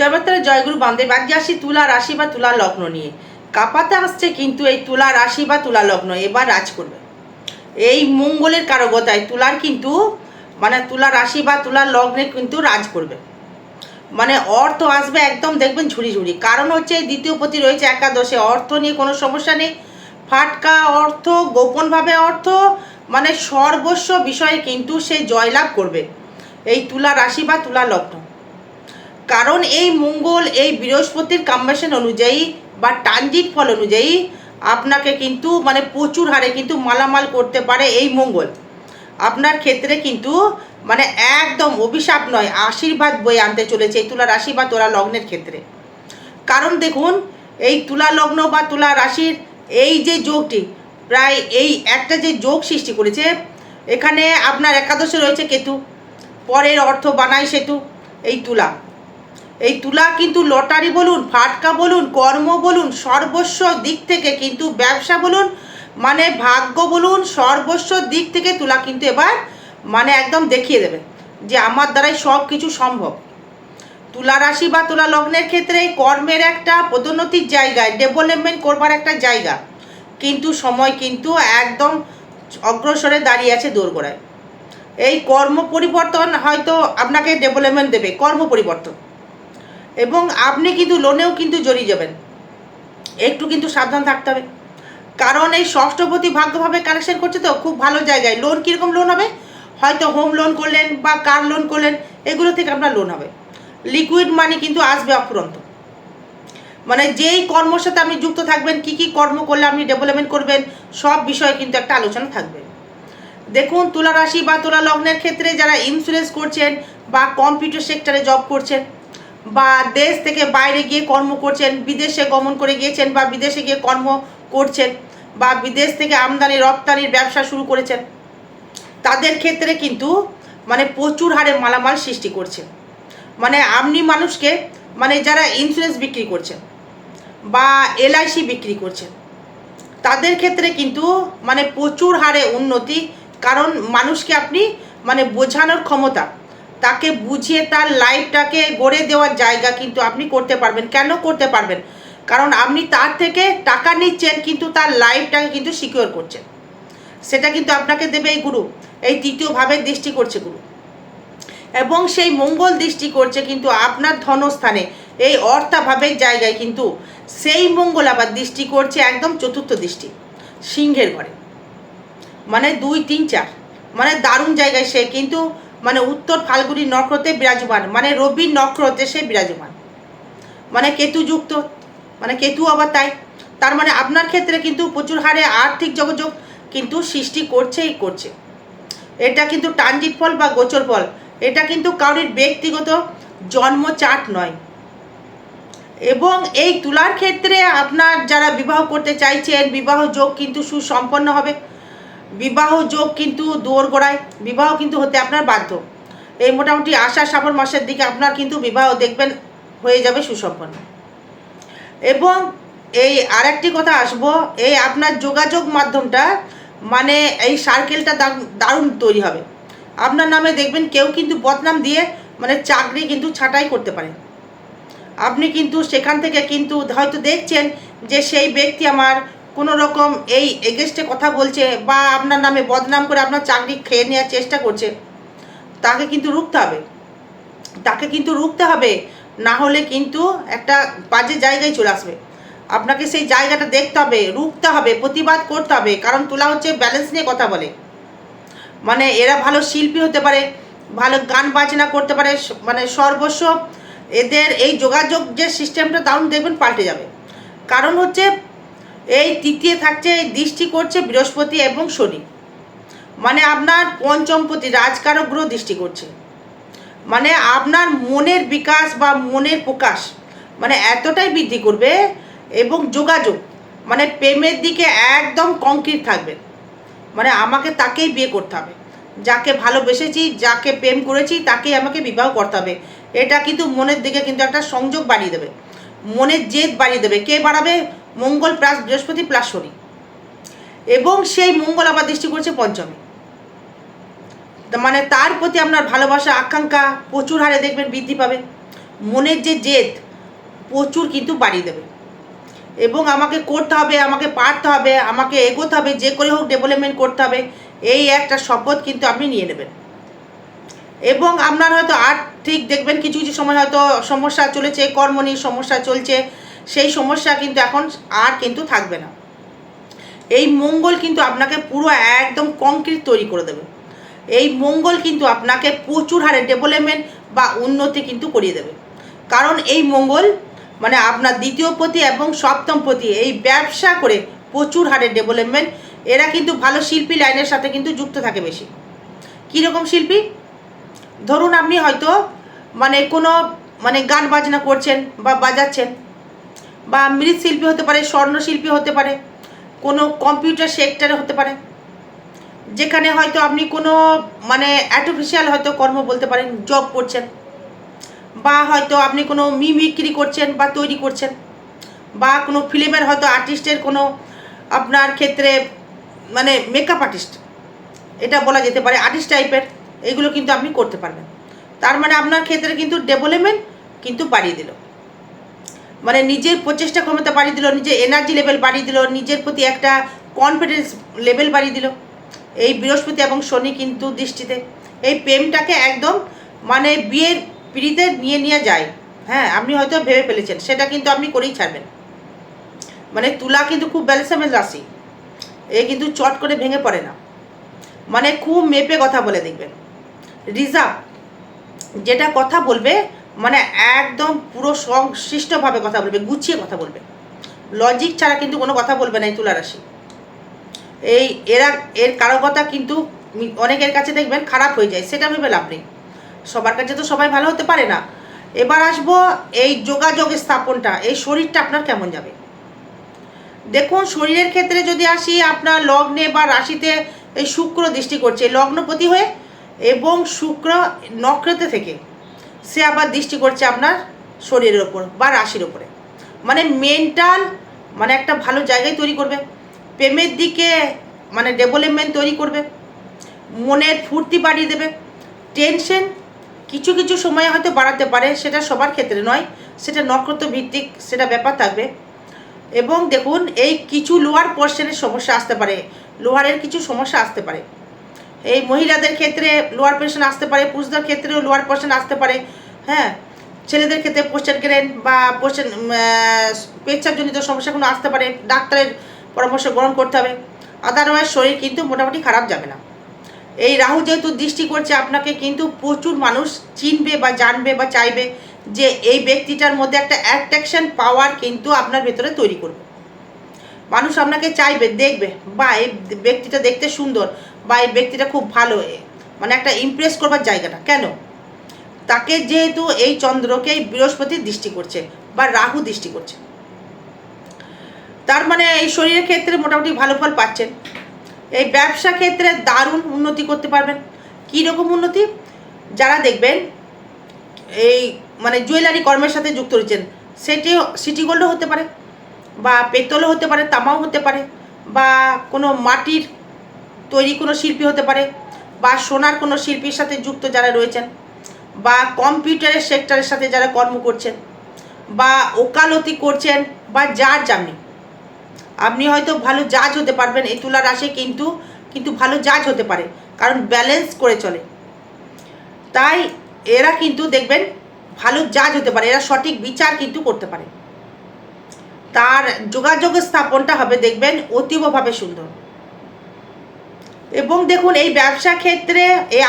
জয়বত্তরে জয়গুরু বামদেব আজকে আসি তুলা রাশি বা তুলা লগ্ন নিয়ে। কাপাতে আসছে কিন্তু এই তুলা রাশি বা তুলা লগ্ন এবার রাজ করবে। এই মঙ্গলের কারকতায় তুলার কিন্তু মানে তুলা রাশি বা তুলার লগ্নে কিন্তু রাজ করবে। মানে অর্থ আসবে একদম দেখবেন ঝুড়ি ঝুড়ি। কারণ হচ্ছে এই দ্বিতীয় পতি রয়েছে একাদশে। অর্থ নিয়ে কোনো সমস্যা নেই। ফাটকা অর্থ, গোপনভাবে অর্থ মানে সর্বস্ব বিষয়ে কিন্তু সে জয়লাভ করবে। এই তুলা রাশি বা তুলা লগ্ন। কারণ এই মঙ্গল এই বৃহস্পতির কম্বিনেশন অনুযায়ী বা ট্রানজিট ফল অনুযায়ী আপনাকে কিন্তু মানে প্রচুর হারে কিন্তু মালামাল করতে পারে এই মঙ্গল। আপনার ক্ষেত্রে কিন্তু মানে একদম অভিশাপ নয়, আশীর্বাদ বয়ে আনতে চলেছে এই তুলা রাশি বা তুলা লগ্নের ক্ষেত্রে। কারণ দেখুন, এই তুলা লগ্ন বা তুলা রাশির এই যে যোগটি, প্রায় এই একটা যে যোগ সৃষ্টি করেছে, এখানে আপনার একাদশে রয়েছে কেতু, পরের অর্থ বানায় সেতু, এই তুলা। এই তুলা কিন্তু লটারি বলুন, ফাটকা বলুন, কর্ম বলুন, সর্বস্ব দিক থেকে কিন্তু ব্যবসা বলুন মানে ভাগ্য বলুন, সর্বস্ব দিক থেকে তুলা কিন্তু এবার মানে একদম দেখিয়ে দেবে যে আমার দ্বারাই সব কিছু সম্ভব। তুলা রাশি বা তুলা লগ্নের ক্ষেত্রে কর্মের একটা পদোন্নতির জায়গায় ডেভেলপমেন্ট করবার একটা জায়গা। কিন্তু সময় কিন্তু একদম অগ্রসরে দাঁড়িয়ে আছে দোরগোড়ায়। এই কর্ম পরিবর্তন হয়তো আপনাকে ডেভেলপমেন্ট দেবে, কর্ম পরিবর্তন। এবং আপনি কিন্তু লোনেও কিন্তু জড়িয়ে যাবেন। একটু কিন্তু সাবধান থাকতে হবে। কারণ এই ষষ্ঠপতি ভাগ্যভাবে কানেকশন করছে তো, খুব ভালো জায়গায়। লোন কীরকম লোন হবে? হয়তো হোম লোন করলেন বা কার লোন করলেন, এগুলো থেকে আপনার লোন হবে। লিকুইড মানি কিন্তু আসবে অফুরন্ত। মানে যেই কর্মর সাথে আপনি যুক্ত থাকবেন, কি কি কর্ম করলে আপনি ডেভেলপমেন্ট করবেন, সব বিষয়ে কিন্তু একটা আলোচনা থাকবে। দেখুন তুলা রাশি বা তুলা লগ্নের ক্ষেত্রে যারা ইন্স্যুরেন্স করছেন বা কম্পিউটার সেক্টরে জব করছেন বা দেশ থেকে বাইরে গিয়ে কর্ম করছেন, বিদেশে গমন করে গিয়েছেন বা বিদেশে গিয়ে কর্ম করছেন বা বিদেশ থেকে আমদানি, রপ্তানির ব্যবসা শুরু করেছেন, তাদের ক্ষেত্রে কিন্তু মানে প্রচুর হারে মালামাল সৃষ্টি করছে। মানে আপনি মানুষকে মানে যারা ইন্স্যুরেন্স বিক্রি করছেন বা এলআইসি বিক্রি করছেন, তাদের ক্ষেত্রে কিন্তু মানে প্রচুর হারে উন্নতি, কারণ মানুষকে আপনি মানে বোঝানোর ক্ষমতা তাকে বুঝিয়ে তার লাইফটাকে গড়ে দেওয়ার জায়গা কিন্তু আপনি করতে পারবেন। কেন করতে পারবেন? কারণ আপনি তার থেকে টাকা নিচ্ছেন, কিন্তু তার লাইফটাকে কিন্তু সিকিওর করছেন। সেটা কিন্তু আপনাকে দেবে এই গুরু। এই তৃতীয়ভাবে দৃষ্টি করছে গুরু। এবং সেই মঙ্গল দৃষ্টি করছে কিন্তু আপনার ধনস্থানে। এই অর্থাভাবের জায়গায় কিন্তু সেই মঙ্গল আবার দৃষ্টি করছে একদম চতুর্থ দৃষ্টি, সিংহের ঘরে। মানে দুই, তিন, চার। মানে দারুণ জায়গায় সে কিন্তু মানে উত্তর ফাল্গুনি নক্ষত্রে বিরাজমান মানে রবির নক্ষত্রে সে বিরাজমান। মানে কেতুযুক্ত মানে কেতু আবার তাই। তার মানে আপনার ক্ষেত্রে কিন্তু প্রচুর হারে আর্থিক যোগাযোগ কিন্তু সৃষ্টি করছেই করছে। এটা কিন্তু ট্রানজিট ফল বা গোচর ফল। এটা কিন্তু কারোর ব্যক্তিগত জন্ম চাট নয়। এবং এই তুলার ক্ষেত্রে আপনার যারা বিবাহ করতে চাইছেন, বিবাহ যোগ কিন্তু সুসম্পন্ন হবে। বিবাহ যোগ কিন্তু দোরগোড়ায় বিবাহ কিন্তু হতে আপনার বাধ্য। এই মোটামুটি আষাঢ় শ্রাবণ মাসের দিকে আপনার কিন্তু বিবাহ দেখবেন হয়ে যাবে সুসম্পন্ন। এবং এই আরেকটি কথা আসব, এই আপনার যোগাযোগ মাধ্যমটা মানে এই সার্কেলটা দারুণ তৈরি হবে। আপনার নামে দেখবেন কেউ কিন্তু বদনাম দিয়ে মানে চাকরি কিন্তু ছাঁটাই করতে পারে। আপনি কিন্তু সেখান থেকে কিন্তু হয়তো দেখছেন যে সেই ব্যক্তি আমার কোনো রকম এই এগেস্টে কথা বলছে বা আপনার নামে বদনাম করে আপনার চাকরি খেয়ে নেওয়ার চেষ্টা করছে, তাকে কিন্তু রুখতে হবে। তাকে কিন্তু রুখতে হবে, না হলে কিন্তু একটা বাজে জায়গায় চলে আসবে। আপনাকে সেই জায়গাটা দেখতে হবে, রুখতে হবে, প্রতিবাদ করতে হবে, কারণ তোলা হচ্ছে ব্যালেন্স নিয়ে কথা বলে। মানে এরা ভালো শিল্পী হতে পারে, ভালো গান বাজনা করতে পারে মানে সর্বস্ব এদের এই যোগাযোগ যে সিস্টেমটা দারুণ দেখবেন পাল্টে যাবে। কারণ হচ্ছে এই তৃতীয় থাকছে, এই দৃষ্টি করছে বৃহস্পতি এবং শনি। মানে আপনার পঞ্চমপতি, রাজকারক গ্রহ দৃষ্টি করছে। মানে আপনার মনের বিকাশ বা মনের প্রকাশ মানে এতটাই বৃদ্ধি করবে এবং যোগাযোগ মানে প্রেমের দিকে একদম কংক্রিট থাকবে। মানে আমাকে তাকেই বিয়ে করতে হবে। যাকে ভালোবেসেছি, যাকে প্রেম করেছি, তাকেই আমাকে বিবাহ করতে হবে। এটা কিন্তু মনের দিকে কিন্তু একটা সংযোগ বাড়িয়ে দেবে। মনের জেদ বাড়িয়ে দেবে। কে বাড়াবে? Mangal plus Brihaspati plus Shani. এবং সেই মঙ্গল আবার দৃষ্টি করছে পঞ্চমী। মানে তার প্রতি আপনার ভালোবাসা, আকাঙ্ক্ষা প্রচুর হারে দেখবেন বৃদ্ধি পাবে। মনের যে জেদ, প্রচুর কিন্তু বাড়িয়ে দেবে। এবং আমাকে করতে হবে, আমাকে পারতে হবে, আমাকে এগোতে হবে, যে করে হোক ডেভেলপমেন্ট করতে হবে, এই একটা শপথ কিন্তু আপনি নিয়ে নেবেন। এবং আপনার হয়তো আর্থিক দেখবেন, কিছু কিছু সময় হয়তো সমস্যা চলেছে, কর্ম নিয়ে সমস্যা চলছে সেই সমস্যা কিন্তু এখন আর কিন্তু থাকবে না। এই মঙ্গল কিন্তু আপনাকে পুরো একদম কংক্রিট তৈরি করে দেবে। এই মঙ্গল কিন্তু আপনাকে প্রচুর হারে ডেভেলপমেন্ট বা উন্নতি কিন্তু করিয়ে দেবে। কারণ এই মঙ্গল মানে আপনার দ্বিতীয় পতি এবং সপ্তম পতি এই ব্যবসা করে প্রচুর হারে ডেভেলপমেন্ট এরা কিন্তু ভালো শিল্পী লাইনের সাথে কিন্তু যুক্ত থাকে বেশি। কীরকম শিল্পী? ধরুন আপনি হয়তো মানে কোনো মানে গান বাজনা করছেন বা বাজাচ্ছেন বা মৃৎশিল্পী হতে পারে, স্বর্ণশিল্পী হতে পারে, কোনো কম্পিউটার সেক্টরে হতে পারে, যেখানে হয়তো আপনি কোনো মানে আর্টিফিশিয়াল হয়তো কর্ম বলতে পারেন জব করছেন, বা হয়তো আপনি কোনো মিমিক্রি করছেন বা তৈরি করছেন, বা কোনো ফিল্মের হয়তো আর্টিস্টের কোনো আপনার ক্ষেত্রে মানে মেকআপ আর্টিস্ট এটা বলা যেতে পারে আর্টিস্ট টাইপের এগুলো কিন্তু আপনি করতে পারবেন। তার মানে আপনার ক্ষেত্রে কিন্তু ডেভেলপমেন্ট কিন্তু বাড়িয়ে দিল। মানে নিজের প্রচেষ্টা ক্ষমতা বাড়িয়ে দিল, নিজের এনার্জি লেভেল বাড়িয়ে দিল, নিজের প্রতি একটা কনফিডেন্স লেভেল বাড়িয়ে দিল। এই বৃহস্পতি এবং শনি কিন্তু দৃষ্টিতে এই প্রেমটাকে একদম মানে বিয়ের পিড়িতে নিয়ে নিয়ে যায়। হ্যাঁ আপনি হয়তো ভেবে ফেলেছেন, সেটা কিন্তু আপনি করেই ছাড়বেন। মানে তুলা কিন্তু খুব ব্যালেন্সামের রাশি, এ কিন্তু চট করে ভেঙে পড়ে না। মানে খুব মেপে কথা বলে দেখবেন। রিজার্ভ, যেটা কথা বলবে মানে একদম পুরো সংশ্লিষ্টভাবে কথা বলবে, গুছিয়ে কথা বলবে। লজিক ছাড়া কিন্তু কোনো কথা বলবে না এই তুলা রাশি এই এরা, এর কারও কথা কিন্তু অনেকের কাছে দেখবেন খারাপ হয়ে যায়, সেটা ভেবে লাভ নেই। সবার কাছে তো সবাই ভালো হতে পারে না। এবার আসব এই যোগাযোগ স্থাপনটা, এই শরীরটা আপনার কেমন যাবে? দেখুন, শরীরের ক্ষেত্রে যদি আসি, আপনার লগ্নে বা রাশিতে এই শুক্র দৃষ্টি করছে, লগ্নপতি হয়ে এবং শুক্র নক্ষত্র থেকে। সে আবার দৃষ্টি করছে আপনার শরীরের ওপর বা রাশির ওপরে। মানে মেন্টাল মানে একটা ভালো জায়গায় তৈরি করবে। প্রেমের দিকে মানে ডেভেলপমেন্ট তৈরি করবে। মনের ফুর্তি বাড়িয়ে দেবে। টেনশন কিছু কিছু সময়ে হয়তো বাড়াতে পারে, সেটা সবার ক্ষেত্রে নয়। সেটা নক্ষত্র ভিত্তিক সেটা ব্যাপার থাকবে। এবং দেখুন, এই কিছু লোয়ার পোর্শনের সমস্যা আসতে পারে। লোহারের কিছু সমস্যা আসতে পারে। এই মহিলাদের ক্ষেত্রে লোয়ার পোর্শন আসতে পারে, পুরুষদের ক্ষেত্রেও লোয়ার পোর্শন আসতে পারে হ্যাঁ? ছেলেদের ক্ষেত্রে পোস্টার গ্রেন বা পোস্টার পেচ্ছাপজনিত সমস্যাগুলো আসতে পারে, ডাক্তারের পরামর্শ গ্রহণ করতে হবে। আদারওয়াইজ শরীর কিন্তু মোটামুটি খারাপ যাবে না। এই রাহু যেহেতু দৃষ্টি করছে, আপনাকে কিন্তু প্রচুর মানুষ চিনবে বা জানবে বা চাইবে যে এই ব্যক্তিটার মধ্যে একটা অ্যাট্রাকশন পাওয়ার কিন্তু আপনার ভেতরে তৈরি করবে। মানুষ আপনাকে চাইবে, দেখবে, বা এই ব্যক্তিটা দেখতে সুন্দর বা এই ব্যক্তিটা খুব ভালো মানে একটা ইমপ্রেস করবার জায়গাটা। কেন? তাকে যেহেতু এই চন্দ্রকে এই বৃহস্পতি দৃষ্টি করছে বা রাহু দৃষ্টি করছে। তার মানে এই শরীরের ক্ষেত্রে মোটামুটি ভালো ফল পাচ্ছেন এই ব্যবসা ক্ষেত্রে দারুণ উন্নতি করতে পারবেন। কী রকম উন্নতি? যারা দেখবেন, এই মানে জুয়েলারি কর্মের সাথে যুক্ত রয়েছেন, সেটি, সিটি গোল্ডও হতে পারে বা পেতলও হতে পারে, তামাও হতে পারে বা কোনো মাটির তৈরি কোনো শিল্পী হতে পারে বা সোনার কোনো শিল্পীর সাথে যুক্ত যারা রয়েছেন বা কম্পিউটারের সেক্টরের সাথে যারা কর্ম করছেন বা ওকালতি করছেন বা যার জামনি আপনি হয়তো ভালো জাজ হতে পারবেন এই তুলা রাশি কিন্তু কিন্তু ভালো জাজ হতে পারে কারণ ব্যালেন্স করে চলে। তাই এরা কিন্তু দেখবেন ভালো জাজ হতে পারে, এরা সঠিক বিচার কিন্তু করতে পারে। তার যোগাযোগ স্থাপনটা হবে দেখবেন অতীবভাবে সুন্দর। এবং দেখুন, এই ব্যবসা ক্ষেত্রে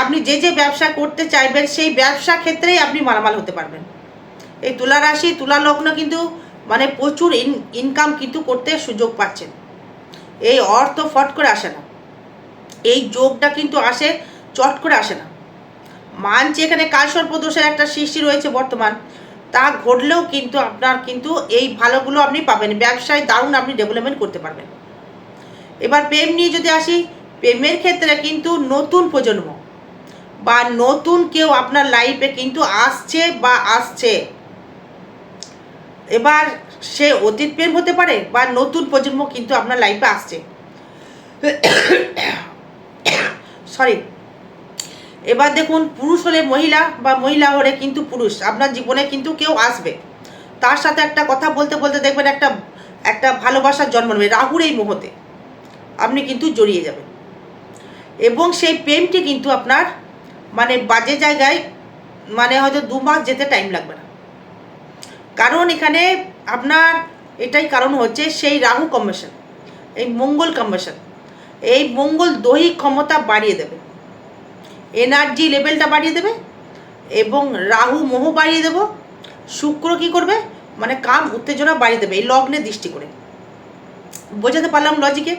আপনি যে যে ব্যবসা করতে চাইবেন, সেই ব্যবসা ক্ষেত্রেই আপনি মালামাল হতে পারবেন। এই তুলা রাশি, তুলা লগ্ন কিন্তু মানে প্রচুর ইন ইনকাম কিন্তু করতে সুযোগ পাচ্ছেন এই অর্থ ফট করে আসে না। এই যোগটা কিন্তু আসে, চট করে আসে না। মানছে এখানে কালসর্পদোষের একটা সৃষ্টি রয়েছে বর্তমান। তা ঘটলেও কিন্তু আপনার কিন্তু এই ভালোগুলো আপনি পাবেন। ব্যবসায় দারুণ আপনি ডেভেলপমেন্ট করতে পারবেন। এবার প্রেম নিয়ে যদি আসি প্রেমের ক্ষেত্রে কিন্তু নতুন প্রজন্ম বা নতুন কেউ আপনার লাইফে কিন্তু আসছে বা আসছে। এবার সে অতীত প্রেম হতে পারে বা নতুন প্রজন্ম কিন্তু আপনার লাইফে আসছে। সরি এবার দেখুন, পুরুষ হলে মহিলা বা মহিলা হলে কিন্তু পুরুষ, আপনার জীবনে কিন্তু কেউ আসবে। তার সাথে একটা কথা বলতে বলতে দেখবেন একটা একটা ভালোবাসার জন্ম নেবে রাহুর এই মুহূর্তে। আপনি কিন্তু জড়িয়ে যাবেন। এবং সেই প্রেমটি কিন্তু আপনার মানে বাজে জায়গায় মানে হয়তো দু মাস যেতে টাইম লাগবে না। কারণ এখানে আপনার এটাই কারণ হচ্ছে সেই রাহু কম্বিনেশন এই মঙ্গল কম্বিনেশন এই মঙ্গল দৈহিক ক্ষমতা বাড়িয়ে দেবে। এনার্জি লেভেলটা বাড়িয়ে দেবে এবং রাহু মোহ বাড়িয়ে দেব। শুক্র কি করবে? মানে কাম উত্তেজনা বাড়িয়ে দেবে এই লগ্নে দৃষ্টি করে। বোঝাতে পারলাম লজিকে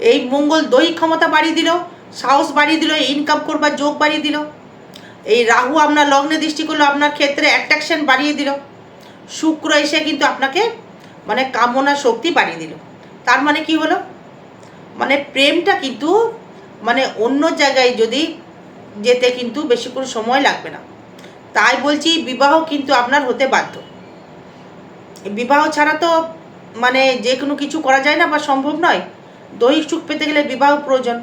এই মঙ্গল দৈহিক ক্ষমতা বাড়িয়ে দিল, সাহস বাড়িয়ে দিল ইনকাম করবার যোগ বাড়িয়ে দিল। এই রাহু আপনার লগ্নে দৃষ্টি করল, আপনার ক্ষেত্রে অ্যাট্রাকশন বাড়িয়ে দিল। শুক্র এসে কিন্তু আপনাকে মানে কামনা শক্তি বাড়িয়ে দিল। তার মানে কি হলো? মানে প্রেমটা কিন্তু মানে অন্য জায়গায় যদি যেতে কিন্তু বেশি করে সময় লাগবে না। তাই বলছি, বিবাহ কিন্তু আপনার হতে বাধ্য। বিবাহ ছাড়া তো মানে যে কোনো কিছু করা যায় না বা সম্ভব নয়। দৈহিক সুখ পেতে গেলে বিবাহ প্রয়োজন।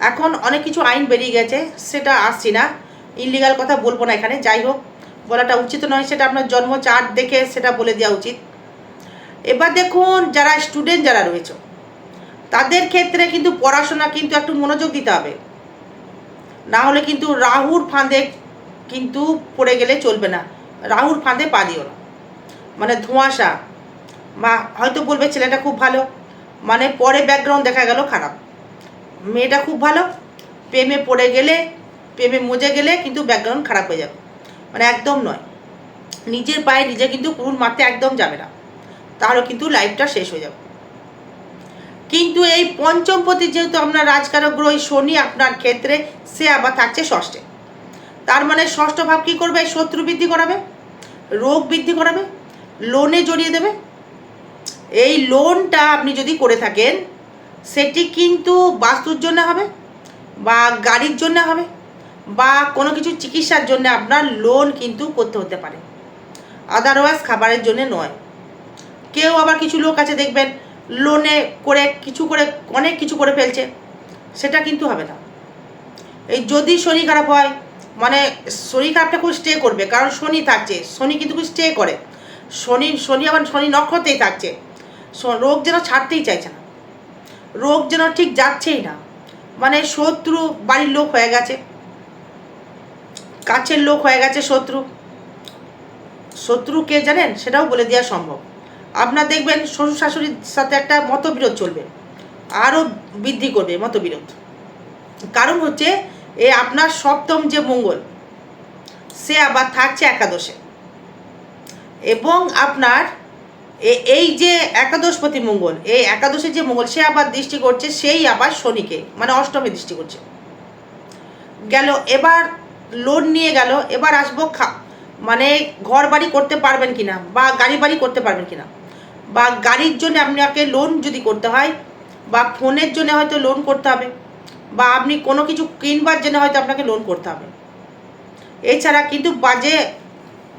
এখন অনেক কিছু আইন বেরিয়ে গেছে, সেটা আসছি না। ইলিগাল কথা বলব না এখানে, যাই হোক, বলাটা উচিত নয়, সেটা আপনার জন্ম চার্ট দেখে সেটা বলে দেওয়া উচিত। এবার দেখুন, যারা স্টুডেন্ট যারা রয়েছে, তাদের ক্ষেত্রে কিন্তু পড়াশোনা কিন্তু একটু মনোযোগ দিতে হবে। না হলে কিন্তু রাহুর ফাঁদে কিন্তু পড়ে গেলে চলবে না। রাহুর ফাঁদে পা দিও না। মানে ধোঁয়াশা। বা হয়তো বলবে ছেলেটা খুব ভালো। মানে পরে ব্যাকগ্রাউন্ড দেখা গেল খারাপ। মেয়েটা খুব ভালো, প্রেমে পড়ে গেলে, প্রেমে মজে গেলে কিন্তু ব্যাকগ্রাউন্ড খারাপ হয়ে যাবে। মানে একদম নয়। নিজের পায়ে নিজে কিন্তু কুরুল মারতে একদম যাবে না। তাহলে কিন্তু লাইফটা শেষ হয়ে যাবে। কিন্তু এই পঞ্চমপতি যেহেতু আপনার রাজকারক গ্রহ শনি আপনার ক্ষেত্রে, সে আবার থাকছে ষষ্ঠে। তার মানে ষষ্ঠ ভাব কী করবে? শত্রু বৃদ্ধি করাবে, রোগ বৃদ্ধি করাবে লোনে জড়িয়ে দেবে এই লোনটা আপনি যদি করে থাকেন, সেটি কিন্তু বাস্তুর জন্য হবে, বা গাড়ির জন্য হবে, বা কোনো কিছু চিকিৎসার জন্য আপনার লোন কিন্তু করতে হতে পারে। আদারওয়াইজ খাবারের জন্য নয়। কেউ আবার কিছু লোক আছে দেখবেন লোনে করে কিছু করে, অনেক কিছু করে ফেলছে, সেটা কিন্তু হবে না। এই যদি শনি খারাপ হয় মানে শনি খারাপটা খুব স্টে করবে, কারণ শনি থাকছে, শনি কিন্তু খুব স্টে করে। শনি শনি আবার শনি নক্ষত্রেই থাকছে। রোগ যেন ছাড়তেই চাইছে না। রোগ যেন ঠিক যাচ্ছেই না। মানে শত্রু বাড়ির লোক হয়ে গেছে। কাছের লোক হয়ে গেছে শত্রু। শত্রু কে জানেন, সেটাও বলে দেওয়া সম্ভব। আপনার দেখবেন শ্বশুর শাশুড়ির সাথে একটা মতবিরোধ চলবে। আরও বৃদ্ধি করবে মতবিরোধ। কারণ হচ্ছে, এ আপনার সপ্তম যে মঙ্গল, সে আবার থাকছে একাদশে। এবং আপনার এই যে একাদশপতি মঙ্গল, এই একাদশে যে মঙ্গল, সে আবার দৃষ্টি করছে, সেই আবার শনিকে মানে অষ্টমে দৃষ্টি করছে। গেল, এবার লোন নিয়ে গেল, এবার আসব খা মানে ঘর বাড়ি করতে পারবেন কিনা, বা গাড়ি বাড়ি করতে পারবেন কিনা। বা গাড়ির জন্য আপনাকে লোন যদি করতে হয়, বা ফোনের জন্য হয়তো লোন করতে হবে, বা আপনি কোনো কিছু কিনবার জন্য হয়তো আপনাকে লোন করতে হবে। এছাড়া কিন্তু বাজে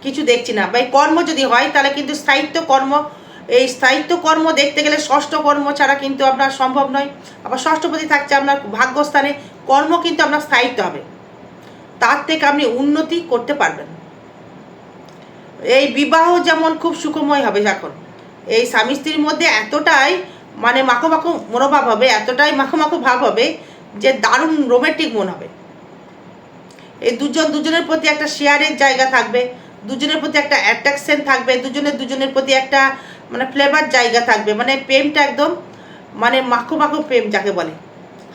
কিছু দেখছি না। বা কর্ম যদি হয়, তাহলে কিন্তু স্থায়িত্ব কর্ম, এই স্থায়িত্ব কর্ম দেখতে গেলে ষষ্ঠ কর্ম ছাড়া কিন্তু আপনার সম্ভব নয়। আবার ষষ্ঠপতি থাকছে আপনার ভাগ্যস্থানে, কর্ম কিন্তু আপনার স্থায়িত্ব হবে। তার থেকে আপনি উন্নতি করতে পারবেন। এই বিবাহ যেমন খুব সুখময় হবে এখন, এই স্বামী স্ত্রীর মধ্যে এতটাই মানে মাখো মাখো মনোভাব হবে, এতটাই মাখো মাখো ভাব হবে যে দারুণ রোমান্টিক মন হবে। এই দুজন দুজনের প্রতি একটা শেয়ারের জায়গা থাকবে। দুজনের প্রতি একটা অ্যাট্রাকশন থাকবে, দুজনের দুজনের প্রতি একটা মানে ফ্লেভার জায়গা থাকবে। মানে প্রেমটা একদম মানে মাখো মাখো প্রেম যাকে বলে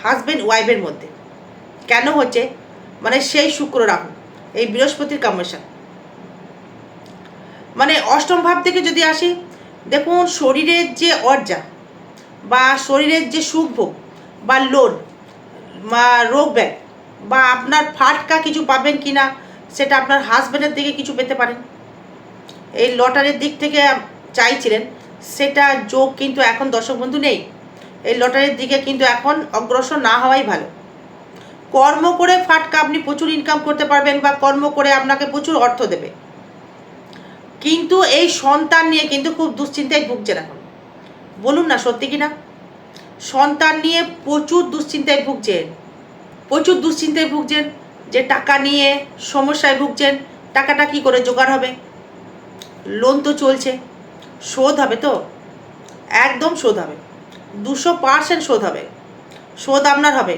হাজব্যান্ড ওয়াইফের মধ্যে। কেন হচ্ছে? মানে সেই শুক্র রাহু, এই বৃহস্পতির কম্বিনেশন মানে অষ্টম ভাব থেকে যদি আসি, দেখুন শরীরের যে অর্জা, বা শরীরের যে সুখ বা লোন বা রোগ ব্যাগ বা আপনার ফাটকা কিছু পাবেন কি না সেটা আপনার হাজব্যান্ডের দিকে কিছু পেতে পারেন। এই লটারির দিক থেকে চাইছিলেন, সেটা যোগ কিন্তু এখন দর্শক বন্ধু নেই। এই লটারির দিকে কিন্তু এখন অগ্রসর না হওয়াই ভালো। কর্ম করে ফাটকা আপনি প্রচুর ইনকাম করতে পারবেন বা কর্ম করে আপনাকে প্রচুর অর্থ দেবে। কিন্তু এই সন্তান নিয়ে কিন্তু খুব দুশ্চিন্তায় ভুগছেন এখন। বলুন না সত্যি কি না? সন্তান নিয়ে প্রচুর দুশ্চিন্তায় ভুগছেন। প্রচুর দুশ্চিন্তায় ভুগছেন। যে টাকা নিয়ে সমস্যায় ভুগছেন, টাকাটা কি করে জোগাড় হবে? লোন তো চলছে, শোধ হবে তো? একদম শোধ হবে। দুশো পার্সেন্ট শোধ হবে। শোধ আপনার হবে।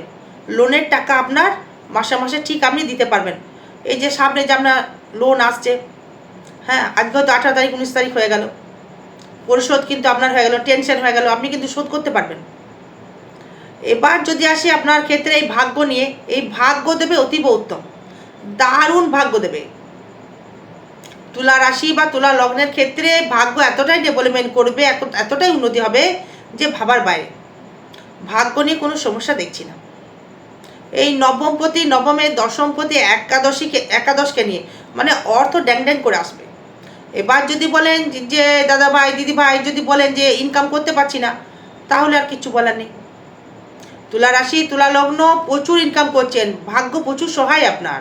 লোনের টাকা আপনার মাসে মাসে ঠিক আপনি দিতে পারবেন। এই যে সামনে যে আপনার লোন আসছে হ্যাঁ আজকে হয়তো আঠারো তারিখ, উনিশ তারিখ হয়ে গেল। পরিশোধ কিন্তু আপনার হয়ে গেল, টেনশন হয়ে গেল, আপনি কিন্তু শোধ করতে পারবেন। এবার যদি আসি আপনার ক্ষেত্রে এই ভাগ্য নিয়ে, এই ভাগ্য দেবে অতীব উত্তম। দারুণ ভাগ্য দেবে। তুলা রাশি বা তুলা লগ্নের ক্ষেত্রে ভাগ্য এতটাই ডেভেলপমেন্ট করবে এতটাই উন্নতি হবে যে ভাবার বাইরে। ভাগ্য নিয়ে কোনো সমস্যা দেখছি না। এই নবমপতি নবমের দশমপতি একাদশীকে, একাদশকে নিয়ে মানে অর্থ ড্যাং ড্যাং করে আসবে। এবার যদি বলেন যে দাদা ভাই দিদি ভাই যদি বলেন যে ইনকাম করতে পারছি না, তাহলে আর কিছু বলার নেই। তুলা রাশি, তুলা লগ্ন, প্রচুর ইনকাম করছেন। ভাগ্য প্রচুর সহায় আপনার।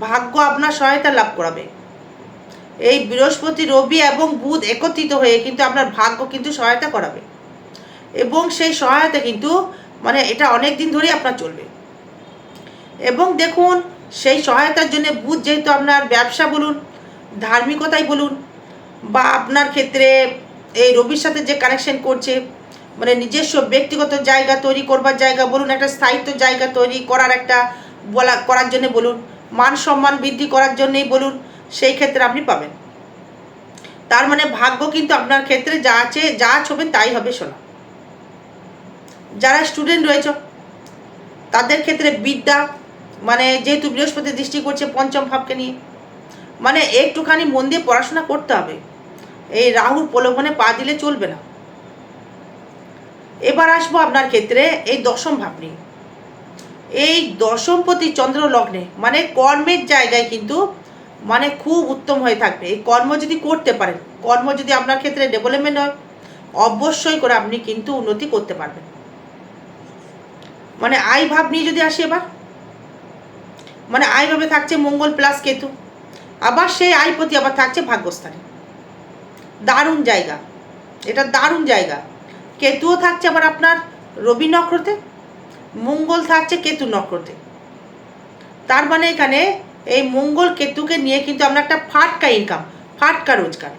ভাগ্য আপনার সহায়তা লাভ করাবে। এই বৃহস্পতি, রবি এবং বুধ একত্রিত হয়ে কিন্তু আপনার ভাগ্য কিন্তু সহায়তা করাবে। এবং সেই সহায়তা কিন্তু মানে এটা অনেক দিন ধরেই আপনার চলবে। এবং দেখুন, সেই সহায়তার জন্য বুধ যেহেতু আপনার ব্যবসা বলুন, ধার্মিকতাই বলুন, বা আপনার ক্ষেত্রে এই রবির সাথে যে কানেকশন করছে মানে নিজস্ব ব্যক্তিগত জায়গা তৈরি করবার জায়গা বলুন, একটা স্থায়িত্ব জায়গা তৈরি করার একটা বলা, করার জন্য বলুন, মান সম্মান বৃদ্ধি করার জন্যই বলুন, সেই ক্ষেত্রে আপনি পাবেন। তার মানে ভাগ্য কিন্তু আপনার ক্ষেত্রে যা আছে, যা ছবেন তাই হবে শোনা যারা স্টুডেন্ট রয়েছে, তাদের ক্ষেত্রে বিদ্যা মানে যেহেতু বৃহস্পতি দৃষ্টি করছে পঞ্চম ভাবকে নিয়ে মানে একটুখানি মন দিয়ে পড়াশোনা করতে হবে। এই রাহুর প্রলোভনে পা দিলে চলবে না। এবার আসব আপনার ক্ষেত্রে এই দশম ভাব নিয়ে এই দশমপতি চন্দ্র লগ্নে মানে কর্মের জায়গায় কিন্তু মানে খুব উত্তম হয়ে থাকবে। এই কর্ম যদি করতে পারেন, কর্ম যদি আপনার ক্ষেত্রে ডেভেলপমেন্ট হয়, অবশ্যই করে আপনি কিন্তু উন্নতি করতে পারবেন। মানে আই ভাব নিয়ে যদি আসি এবার মানে আই ভাবে থাকছে মঙ্গল প্লাস কেতু, আবার সেই আই প্রতি আবার থাকছে ভাগ্যস্থানে। দারুণ জায়গা, এটা দারুণ জায়গা। কেতুও থাকছে আবার আপনার রবি নক্ষত্রে, মঙ্গল থাকছে কেতু নক্ষত্রে। তার মানে এখানে এই মঙ্গল কেতুকে নিয়ে কিন্তু আমরা একটা ফাটকা ইনকাম ফাটকা রোজগার।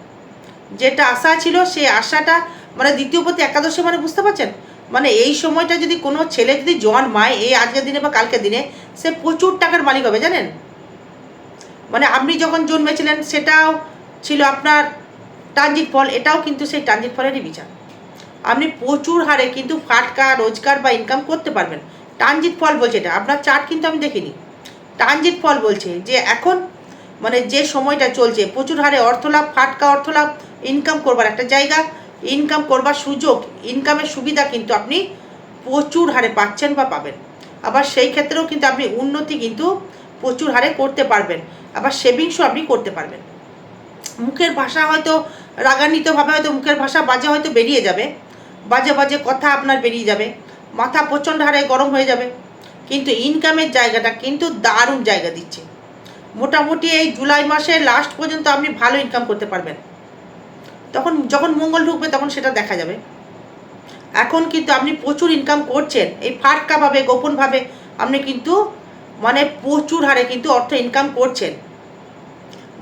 যেটা আশা ছিল সেই আশাটা মানে দ্বিতীয় প্রতি একাদশী মানে বুঝতে পারছেন? মানে এই সময়টা যদি কোনো ছেলে যদি জন্মায় এই আজকের দিনে বা কালকের দিনে, সে প্রচুর টাকার মালিক হবে, জানেন? মানে আপনি যখন জন্মেছিলেন, সেটাও ছিল আপনার ট্রানজিট ফল, এটাও কিন্তু সেই ট্রানজিট ফলেরই বিচার। আপনি প্রচুর হারে কিন্তু ফাটকা, রোজগার বা ইনকাম করতে পারবেন। ট্রানজিট ফল বলছে এটা। আপনার চার্ট কিন্তু আমি দেখিনি। ট্রানজিট ফল বলছে যে এখন মানে যে সময়টা চলছে, প্রচুর হারে অর্থলাভ, ফাটকা, অর্থলাভ ইনকাম করবার একটা জায়গা। ইনকাম করবার সুযোগ ইনকামের সুবিধা কিন্তু আপনি প্রচুর হারে পাচ্ছেন বা পাবেন। আবার সেই ক্ষেত্রেও কিন্তু আপনি উন্নতি কিন্তু প্রচুর হারে করতে পারবেন। আবার সেভিংসও আপনি করতে পারবেন। মুখের ভাষা হয়তো রাগান্বিতভাবে হয়তো মুখের ভাষা বাজে হয়তো বেরিয়ে যাবে। বাজে বাজে কথা আপনার বেরিয়ে যাবে, মাথা প্রচণ্ড হারে গরম হয়ে যাবে, কিন্তু ইনকামের জায়গাটা কিন্তু দারুণ জায়গা দিচ্ছে। মোটামুটি এই জুলাই মাসের লাস্ট পর্যন্ত আপনি ভালো ইনকাম করতে পারবেন। তখন যখন মঙ্গল ঢুকবে তখন সেটা দেখা যাবে। এখন কিন্তু আপনি প্রচুর ইনকাম করছেন, এই ফাটকাভাবে, গোপনভাবে আপনি কিন্তু মানে প্রচুর হারে কিন্তু অর্থ ইনকাম করছেন।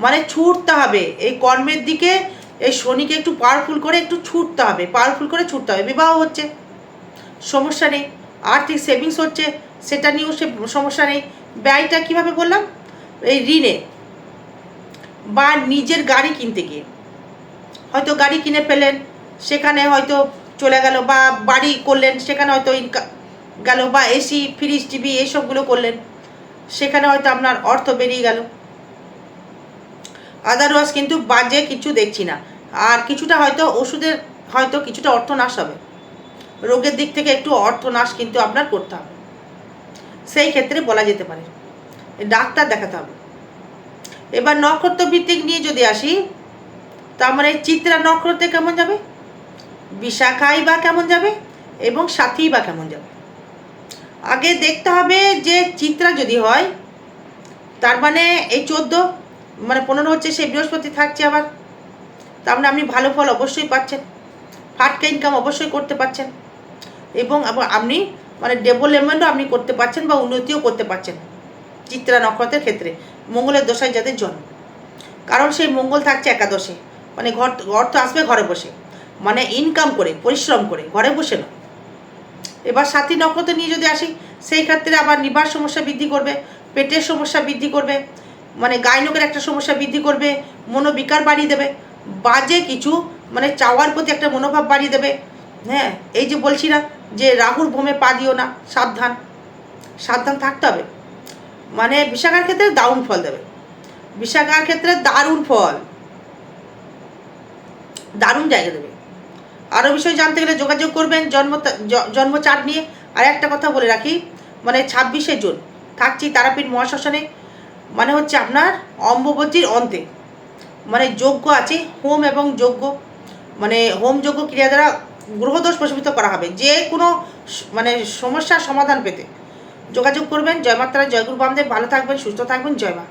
মানে ছুটতে হবে, এই কর্মের দিকে এই শনিকে একটু পাওয়ারফুল করে একটু ছুটতে হবে পাওয়ারফুল করে ছুটতে হবে। বিবাহ হচ্ছে, সমস্যা নেই। আর্থিক সেভিংস হচ্ছে, সেটা নিয়েও সে সমস্যা নেই। ব্যয়টা কীভাবে বললাম? এই ঋণে বা নিজের গাড়ি কিনতে গিয়ে। হয়তো গাড়ি কিনে ফেলেন সেখানে হয়তো চলে গেল বা বাড়ি করলেন, সেখানে হয়তো ইনকাম গেল বা এসি ফ্রিজ টিভি এইসবগুলো করলেন। সেখানে হয়তো আপনার অর্থ বেরিয়ে গেল। আদারওয়াইজ কিন্তু বাজে কিছু দেখছি না। আর কিছুটা হয়তো ওষুধের হয়তো কিছুটা অর্থ নাশ হবে। রোগের দিক থেকে একটু অর্থ নাশ কিন্তু আপনার করতে হবে। সেই ক্ষেত্রে বলা যেতে পারে। ডাক্তার দেখাতে হবে। এবার নক্ষত্র ভিত্তিক নিয়ে যদি আসি, তার মানে চিত্রা নক্ষত্রে কেমন যাবে? বিশাখাই বা কেমন যাবে? এবং সাথী বা কেমন যাবে? আগে দেখতে হবে যে চিত্রা যদি হয়, তার মানে এই চোদ্দ মানে পনেরো হচ্ছে, সেই বৃহস্পতি থাকছে আবার। তার মানে আপনি ভালো ফল অবশ্যই পাচ্ছেন। ফাটকা ইনকাম অবশ্যই করতে পারছেন এবং আপনি মানে ডেভেলপমেন্টও আপনি করতে পারছেন বা উন্নতিও করতে পারছেন চিত্রা নক্ষত্রের ক্ষেত্রে। মঙ্গলের দশায় যাদের জন্ম। কারণ সেই মঙ্গল থাকছে একাদশে। মানে ঘর অর্থ আসবে ঘরে বসে। মানে ইনকাম করে, পরিশ্রম করে, ঘরে বসে না। এবার সাথী নক্ষত্র নিয়ে যদি আসি, সেই ক্ষেত্রে আবার নিবার সমস্যা বৃদ্ধি করবে, পেটের সমস্যা বৃদ্ধি করবে। মানে গায়নকের একটা সমস্যা বৃদ্ধি করবে মনোবিকার বাড়িয়ে দেবে, বাজে কিছু মানে চাওয়ার প্রতি একটা মনোভাব বাড়িয়ে দেবে। হ্যাঁ এই যে বলছি না যে রাহুর ভূমে পা দিও না, সাবধান সাবধান থাকতে হবে। মানে বিশাখার ক্ষেত্রে দারুণ ফল দেবে। বিশাখার ক্ষেত্রে দারুণ ফল। দারুণ জায়গা দেবে। আরও বিষয় জানতে গেলে যোগাযোগ করবেন, জন্ম জ- জন্ম চার্ট নিয়ে। আর একটা কথা বলে রাখি মানে ছাব্বিশে জুন, থাকছি তারাপীঠ মহাশ্মশানে। মানে হচ্ছে আপনার অম্ববতীর অন্তে। মানে যোগ্য আছে, হোম এবং যোগ্য। মানে হোম যোগ্য ক্রিয়া দ্বারা গ্রহদোষ প্রশমিত করা হবে। যে কোনো মানে সমস্যার সমাধান পেতে। যোগাযোগ করবেন। জয়মাত্রায় জয়গুরু বামদেব। ভালো থাকবেন, সুস্থ থাকবেন। জয় মা।